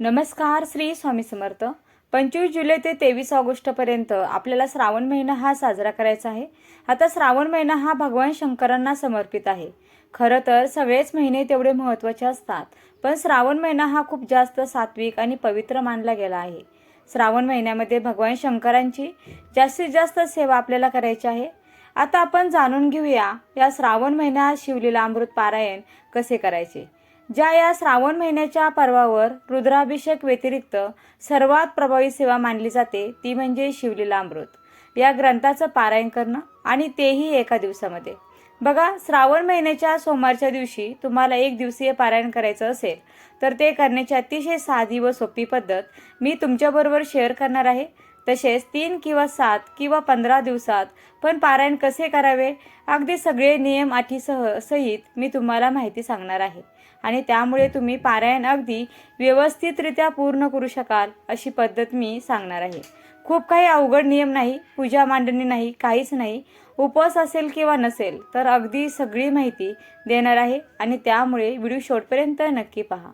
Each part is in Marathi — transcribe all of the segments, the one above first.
नमस्कार श्री स्वामी समर्थ. पंचवीस जुलै ते तेवीस ऑगस्टपर्यंत आपल्याला श्रावण महिना हा साजरा करायचा आहे. आता श्रावण महिना हा भगवान शंकरांना समर्पित आहे. खरं तर सगळेच महिने तेवढे महत्त्वाचे असतात पण श्रावण महिना हा खूप जास्त सात्विक आणि पवित्र मानला गेला आहे. श्रावण महिन्यामध्ये भगवान शंकरांची जास्तीत जास्त सेवा आपल्याला करायची आहे. आता आपण जाणून घेऊया या श्रावण महिन्यात शिवलीला अमृत पारायण कसे करायचे? ज्या या श्रावण महिन्याच्या पर्वावर रुद्राभिषेक व्यतिरिक्त सर्वात प्रभावी सेवा मानली जाते ती म्हणजे शिवलीला अमृत. या ग्रंथाचं पारायण करणं आणि तेही एका दिवसामध्ये. बघा श्रावण महिन्याच्या सोमवारच्या दिवशी तुम्हाला एक दिवसीय पारायण करायचं असेल तर ते करण्याची अतिशय साधी व सोपी पद्धत मी तुमच्याबरोबर शेअर करणार आहे. तसेच तीन किंवा सात किंवा पंधरा दिवसात पण पारायण कसे करावे अगदी सगळे नियम अटीसह सहित मी तुम्हाला माहिती सांगणार आहे. आणि त्यामुळे तुम्ही पारायण अगदी व्यवस्थितरित्या पूर्ण करू शकाल अशी पद्धत मी सांगणार आहे. खूप काही अवघड नियम नाही पूजा मांडणी नाही काहीच नाही. उपवास असेल किंवा नसेल तर अगदी सगळी माहिती देणार आहे आणि त्यामुळे व्हिडिओ शेवटपर्यंत नक्की पहा.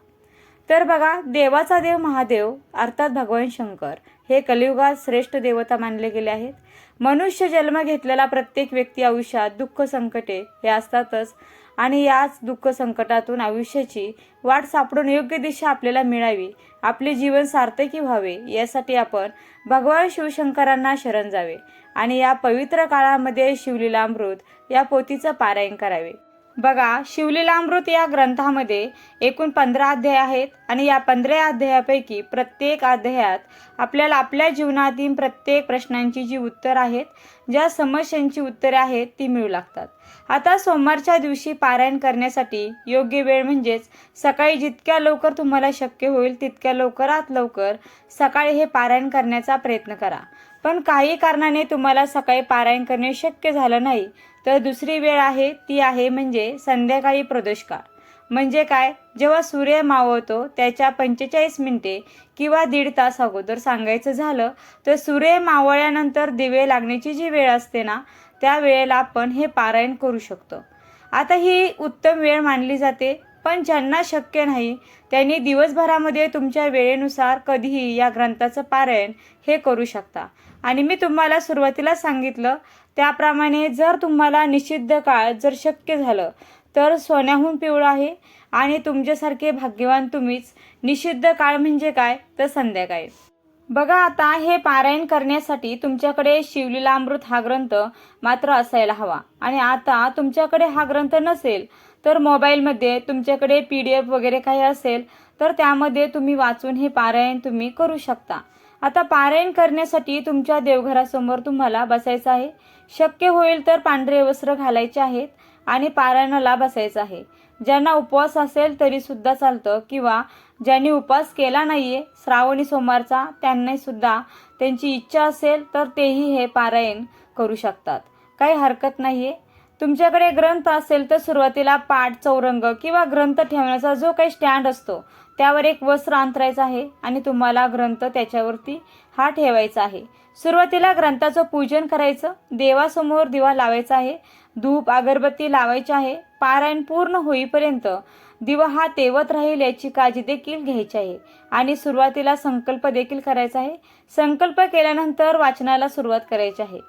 तर बघा देवाचा देव महादेव अर्थात भगवान शंकर हे कलियुगात श्रेष्ठ देवता मानले गेले आहेत. मनुष्य जन्म घेतलेला प्रत्येक व्यक्ती आयुष्यात दुःख संकटे हे असतातच आणि याच दुःख संकटातून आयुष्याची वाट सापडून योग्य दिशा आपल्याला मिळावी आपले जीवन सार्थकी व्हावे यासाठी आपण भगवान शिवशंकरांना शरण जावे आणि या पवित्र काळामध्ये शिवलीलामृत या पोथीचं पारायण करावे. बघा शिवलीलामृत या ग्रंथामध्ये एकूण पंधरा अध्याय आहेत आणि या पंधरा अध्यायापैकी प्रत्येक अध्यायात आपल्याला आपल्या जीवनातील प्रत्येक प्रश्नांची जी उत्तर आहेत ज्या समस्यांची उत्तरे आहेत ती मिळू लागतात. आता सोमवारच्या दिवशी पारायण करण्यासाठी योग्य वेळ म्हणजेच सकाळी जितक्या लवकर तुम्हाला शक्य होईल तितक्या लवकरात लवकर सकाळी हे पारायण करण्याचा प्रयत्न करा. पण काही कारणाने तुम्हाला सकाळी पारायण करणे शक्य झालं नाही. तर दुसरी वेळ आहे ती आहे म्हणजे संध्याकाळी प्रदोषकाळ. म्हणजे काय? जेव्हा सूर्य मावळतो त्याच्या पंचेचाळीस मिनिटे किंवा दीड तास अगोदर सांगायचं झालं तर सूर्य मावळल्यानंतर दिवे लागण्याची जी वेळ असते ना त्या वेळेला आपण हे पारायण करू शकतो. आता ही उत्तम वेळ मानली जाते. पण ज्यांना शक्य नाही त्यांनी दिवसभरामध्ये तुमच्या वेळेनुसार कधीही या ग्रंथाचं पारायण हे करू शकता. आणि मी तुम्हाला सुरुवातीला सांगितलं त्याप्रमाणे जर तुम्हाला निषिद्ध काळ जर शक्य झालं तर सोन्याहून पिवळं आहे आणि तुमच्यासारखे भाग्यवान तुम्हीच निषिद्ध काळ म्हणजे काय? तर संध्याकाळी. बघा आता हे पारायण करण्यासाठी तुमच्याकडे शिवलीला अमृत हा ग्रंथ मात्र असायला हवा. आणि आता तुमच्याकडे हा ग्रंथ नसेल तर मोबाईलमध्ये तुमच्याकडे पी डी एफ वगैरे काही असेल तर त्यामध्ये तुम्ही वाचून हे पारायण तुम्ही करू शकता. आता पारायण करण्यासाठी तुमच्या देवघरासमोर तुम्हाला बसायचं आहे. शक्य होईल तर पांढरे वस्त्र घालायचे आहेत आणि पारायणाला बसायचं आहे. ज्यांना उपवास असेल तरी सुद्धा चालतं किंवा ज्यांनी उपवास केला नाहीये श्रावणी सोमवारचा त्यांनी सुद्धा त्यांची इच्छा असेल तर तेही हे पारायण करू शकतात. काही हरकत नाहीये. तुमच्याकडे ग्रंथ असेल तर सुरुवातीला पाठ चौरंग किंवा ग्रंथ ठेवण्याचा जो काही स्टँड असतो त्यावर एक वस्त्र अंतरायचं आहे आणि तुम्हाला ग्रंथ त्याच्यावरती हा ठेवायचा आहे. सुरुवातीला ग्रंथाचं पूजन करायचं देवासमोर दिवा लावायचा आहे धूप अगरबत्ती लावायची आहे पारायण पूर्ण होईपर्यंत दिवा हा तेवत राहील याची काळजी देखील घ्यायची आहे. आणि सुरुवातीला संकल्प देखील करायचा आहे. संकल्प केल्यानंतर वाचनाला सुरुवात करायची आहे.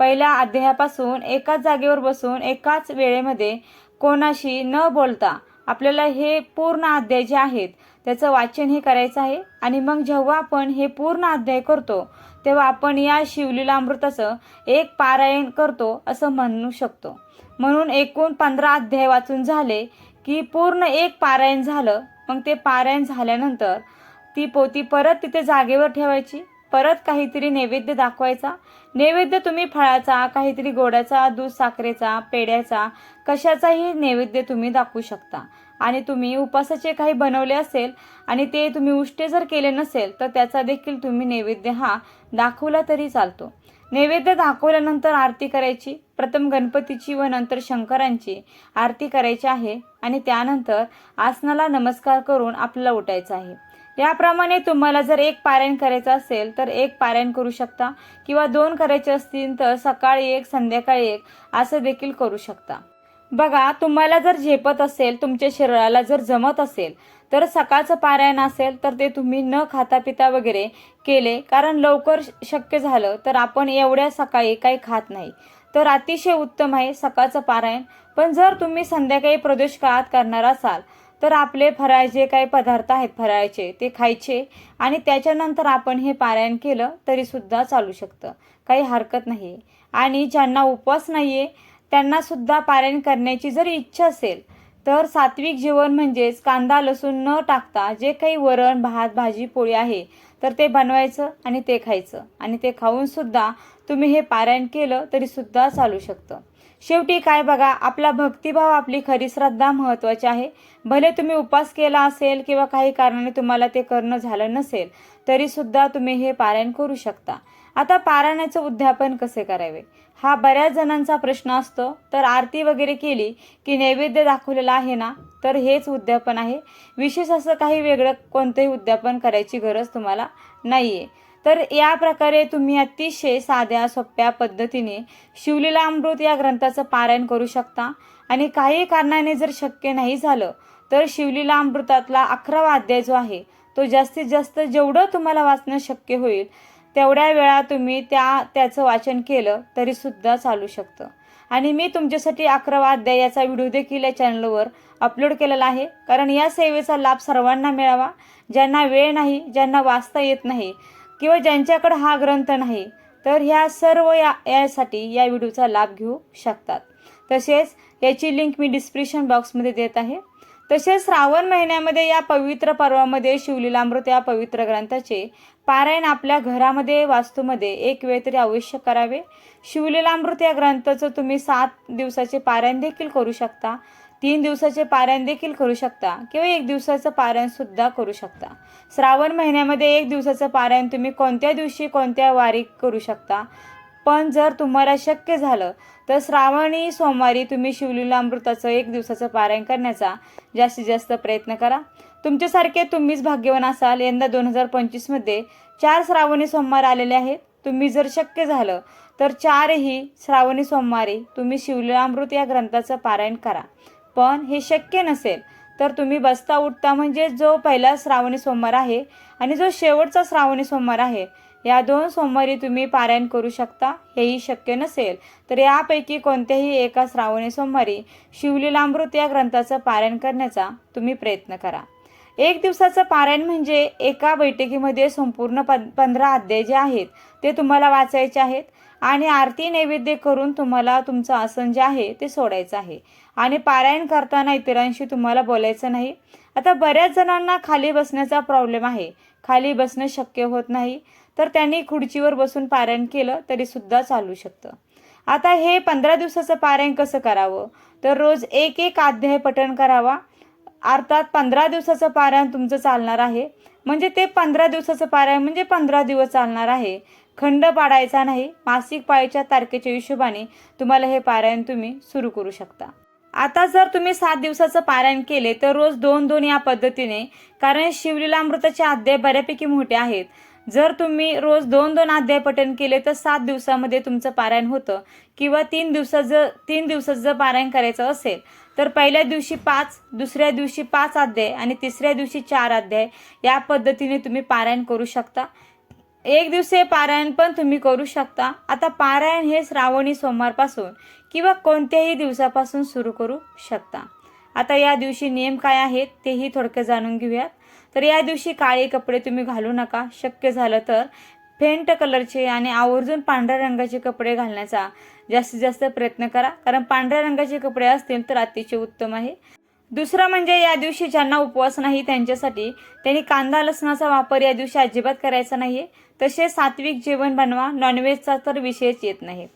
पहिल्या अध्यायापासून एकाच जागेवर बसून एकाच वेळेमध्ये कोणाशी न बोलता आपल्याला हे पूर्ण अध्याय जे आहेत त्याचं वाचन हे करायचं आहे. आणि मग जेव्हा आपण हे पूर्ण अध्याय करतो तेव्हा आपण या शिवलीला अमृताचं एक पारायण करतो असं म्हणू शकतो. म्हणून एकूण पंधरा अध्याय वाचून झाले की पूर्ण एक पारायण झालं. मग ते पारायण झाल्यानंतर ती पोती परत तिथे जागेवर ठेवायची. परत काहीतरी नैवेद्य दाखवायचा. नैवेद्य तुम्ही फळाचा काहीतरी गोड्याचा दूध साखरेचा पेड्याचा कशाचाही नैवेद्य तुम्ही दाखवू शकता. आणि तुम्ही उपासाचे काही बनवले असेल आणि ते तुम्ही उष्टे जर केले नसेल तर त्याचा देखील तुम्ही नैवेद्य हा दाखवला तरी चालतो. नैवेद्य दाखवल्यानंतर आरती करायची. प्रथम गणपतीची व नंतर शंकरांची आरती करायची आहे आणि त्यानंतर आसनाला नमस्कार करून आपल्याला उठायचं आहे. याप्रमाणे तुम्हाला जर एक पारायण करायचं असेल तर एक पारायण करू शकता. किंवा दोन करायचे असतील तर सकाळी एक संध्याकाळी एक असं देखील करू शकता. बघा तुम्हाला जर झेपत असेल तुमच्या शरीराला जर जमत असेल तर सकाळचं पारायण असेल तर ते तुम्ही न खाता पिता वगैरे केले. कारण लवकर श- शक्य झालं तर आपण एवढ्या सकाळी काही खात नाही. तर अतिशय उत्तम आहे सकाळचं पारायण. पण जर तुम्ही संध्याकाळी प्रदोष काळात करणार असाल तर आपले फराळ जे काही पदार्थ आहेत फराळाचे ते खायचे आणि त्याच्यानंतर आपण हे पारायण केलं तरीसुद्धा चालू शकतं. काही हरकत नाही. आणि ज्यांना उपवास नाही आहे त्यांनासुद्धा पारायण करण्याची जर इच्छा असेल तर सात्विक जेवण म्हणजेच कांदा लसूण न टाकता जे काही वरण भात भाजी पोळी आहे तर ते बनवायचं आणि ते खायचं. आणि ते खाऊनसुद्धा तुम्ही हे पारायण केलं तरीसुद्धा चालू शकतं. शेवटी काय बघा आपला भक्तिभाव आपली खरी श्रद्धा महत्त्वाची आहे. भले तुम्ही उपास केला असेल किंवा काही कारणाने तुम्हाला ते करणं झालं नसेल तरी सुद्धा तुम्ही हे पारायण करू शकता. आता पारायणाचं उद्यापन कसे करावे? हा बऱ्याच जणांचा प्रश्न असतो. तर आरती वगैरे केली की नैवेद्य दाखवलेला आहे ना? तर हेच उद्यापन आहे. विशेष असं काही वेगळं कोणतंही उद्यापन करायची गरज तुम्हाला नाही आहे तर या प्रकारे तुम्ही अतिशय साध्या सोप्या पद्धतीने शिवलीला अमृत या ग्रंथाचं पारायण करू शकता. आणि काही कारणाने जर शक्य नाही झालं तर शिवलीला अमृतातला अकरावा अध्याय जो आहे तो जास्तीत जास्त जेवढं तुम्हाला वाचणं शक्य होईल तेवढ्या वेळा तुम्ही त्या त्याचं वाचन केलं तरीसुद्धा चालू शकतं. आणि मी तुमच्यासाठी अकरावा अध्याय याचा व्हिडिओ देखील या चॅनलवर अपलोड केलेला आहे. कारण या सेवेचा लाभ सर्वांना मिळावा. ज्यांना वेळ नाही ज्यांना वाचता येत नाही किंवा ज्यांच्याकडे हा ग्रंथ नाही तर ह्या सर्व या यासाठी या व्हिडिओचा लाभ घेऊ शकतात. तसेच याची लिंक मी डिस्क्रिप्शन बॉक्समध्ये देत आहे. तसेच श्रावण महिन्यामध्ये या पवित्र पर्वामध्ये शिवलीलामृत या पवित्र ग्रंथाचे पारायण आपल्या घरामध्ये वास्तूमध्ये एक वेळ तरी अवश्य करावे. शिवलीलामृत या ग्रंथाचं तुम्ही सात दिवसाचे पारायण देखील करू शकता तीन दिवसाचे पारायण देखील करू शकता किंवा एक दिवसाचं पारायण सुद्धा करू शकता. श्रावण महिन्यामध्ये एक दिवसाचं पारायण तुम्ही कोणत्या दिवशी कोणत्या वारी करू शकता? पण जर तुम्हाला शक्य झालं तर श्रावणी सोमवारी तुम्ही शिवलीला अमृताचं एक दिवसाचं पारायण करण्याचा जास्तीत जास्त प्रयत्न करा. तुमच्यासारखे तुम्हीच भाग्यवान असाल. यंदा दोन हजार पंचवीसमध्ये चार श्रावणी सोमवार आलेले आहेत. तुम्ही जर शक्य झालं तर चारही श्रावणी सोमवारी तुम्ही शिवलीला अमृत या ग्रंथाचं पारायण करा. पण हे शक्य नसेल तर तुम्ही बसता उठता म्हणजे जो पहिला श्रावणी सोमवार आहे आणि जो शेवटचा श्रावणी सोमवार आहे या दोन सोमवारी तुम्ही पारायण करू शकता हेही शक्य नसेल. तर यापैकी कोणत्याही एका श्रावणी सोमवारी शिवलीलामृत या ग्रंथाचं पारायण करण्याचा तुम्ही प्रयत्न करा. एक दिवसाचं पारायण म्हणजे एका बैठकीमध्ये संपूर्ण पं पंधरा अध्याय जे आहेत ते तुम्हाला वाचायचे आहेत आणि आरती नैवेद्य करून तुम्हाला तुमचं आसन जे आहे ते सोडायचं आहे. आणि पारायण करताना इतरांशी तुम्हाला बोलायचं नाही. आता बऱ्याच जणांना खाली बसण्याचा प्रॉब्लेम आहे. खाली बसणं शक्य होत नाही. तर त्यांनी खुर्चीवर बसून पारायण केलं तरी सुद्धा चालू शकतं. आता हे पंधरा दिवसाचं पारायण कसं करावं? तर रोज एक एक अध्याय पठण करावा. अर्थात पंधरा दिवसाचं पारायण तुमचं चालणार आहे. म्हणजे ते पंधरा दिवसाचं पारायण म्हणजे पंधरा दिवस चालणार आहे. खंड पाडायचा नाही. मासिक पाळीच्या तारखेच्या हिशोबाने तुम्हाला हे पारायण तुम्ही सुरू करू शकता. आता जर तुम्ही सात दिवसाचं पारायण केले तर रोज दोन दोन या पद्धतीने कारण शिवलीलामृताचे अध्याय बऱ्यापैकी मोठे आहेत. जर तुम्ही रोज दोन दोन अध्याय पठण केले तर सात दिवसामध्ये तुमचं पारायण होतं. किंवा तीन दिवसात जर तीन दिवसात जर पारायण करायचं असेल तर पहिल्या दिवशी पाच दुसऱ्या दिवशी पाच अध्याय आणि तिसऱ्या दिवशी चार अध्याय या पद्धतीने तुम्ही पारायण करू शकता. एक दिवसीय पारायण पण तुम्ही करू शकता. आता पारायण हे श्रावणी सोमवारपासून किंवा कोणत्याही दिवसापासून सुरू करू शकता. आता या दिवशी नियम काय आहेत तेही थोडक्यात जाणून घेऊयात. तर या दिवशी काळे कपडे तुम्ही घालू नका. शक्य झालं तर फेंट कलरचे आणि आवर्जून पांढऱ्या रंगाचे कपडे घालण्याचा जास्तीत जास्त प्रयत्न करा. कारण पांढऱ्या रंगाचे कपडे असतील तर अतिशय उत्तम आहे. दुसरं म्हणजे या दिवशी ज्यांना उपवास नाही त्यांच्यासाठी त्यांनी कांदा लसणाचा वापर या दिवशी अजिबात करायचा नाहीये. तसेच सात्विक जेवण बनवा. नॉनव्हेजचा तर विषयच येत नाही.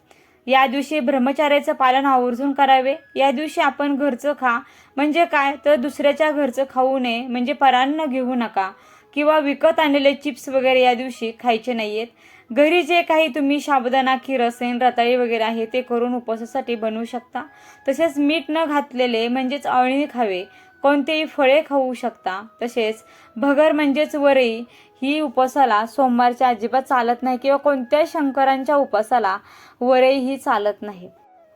या दिवशी ब्रह्मचार्याचं पालन आवर्जून करावे. या दिवशी आपण घरचं खा. म्हणजे काय? तर दुसऱ्याच्या घरचं खाऊ नये. म्हणजे परान्न घेऊ नका. किंवा विकत आणलेले चिप्स वगैरे या दिवशी खायचे नाहीयेत. घरी जे काही तुम्ही साबुदाणा खीर असेल रताळी वगैरे आहे ते करून उपवासासाठी बनवू शकता. तसेच मीठ न घातलेले म्हणजेच अळणी खावे. कोणतेही फळे खाऊ शकता. तसेच भगर म्हणजेच वरई ही उपासाला सोमवारच्या अजिबात चालत नाही किंवा कोणत्याही शंकरांच्या उपासाला वरई ही चालत नाही.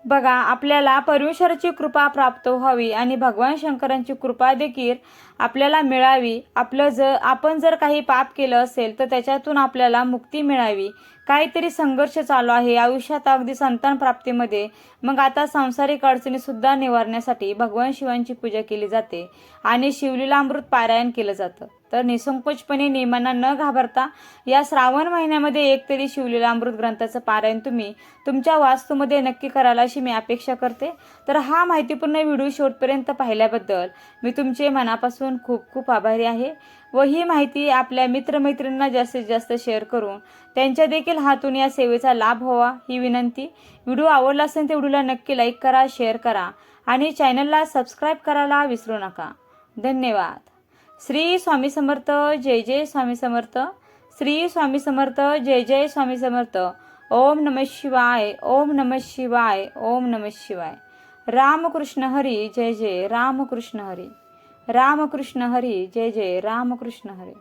बघा आपल्याला परमेश्वराची कृपा प्राप्त व्हावी आणि भगवान शंकरांची कृपा देखील आपल्याला मिळावी. आपलं जर आपण जर काही पाप केलं असेल तर त्याच्यातून आपल्याला मुक्ती मिळावी. काहीतरी संघर्ष चालू आहे. आयुष्यात अगदी संतान प्राप्तीमध्ये. मग आता सांसारिक अडचणीसुद्धा निवारण्यासाठी भगवान शिवांची पूजा केली जाते आणि शिवलीला अमृत पारायण केलं जातं. तर निसंकोचपणे नियमांना न घाबरता या श्रावण महिन्यामध्ये एक तरी शिवलेला अमृत ग्रंथाचं पारायण तुम्ही तुमच्या वास्तूमध्ये नक्की कराल अशी मी अपेक्षा करते. तर हा माहितीपूर्ण व्हिडिओ शेवटपर्यंत पाहिल्याबद्दल मी तुमचे मनापासून खूप खूप आभारी आहे. व ही माहिती आपल्या मित्रमैत्रिणींना जास्तीत जास्त शेअर करून त्यांच्या देखील हातून या सेवेचा लाभ व्हावा ही विनंती. व्हिडिओ आवडला असेल तर व्हिडिओला नक्की लाईक करा शेअर करा आणि चॅनलला सबस्क्राईब करायला विसरू नका. धन्यवाद. श्री स्वामी समर्थ जय जय स्वामी समर्थ. श्री स्वामी समर्थ जय जय स्वामी समर्थ. ओम नम शिवाय ओम नम शिवाय ओम नम शिवाय. रामकृष्ण हरी जय जय रामकृष्ण हरी. रामकृष्ण हरी जय जय रामकृष्ण हरी.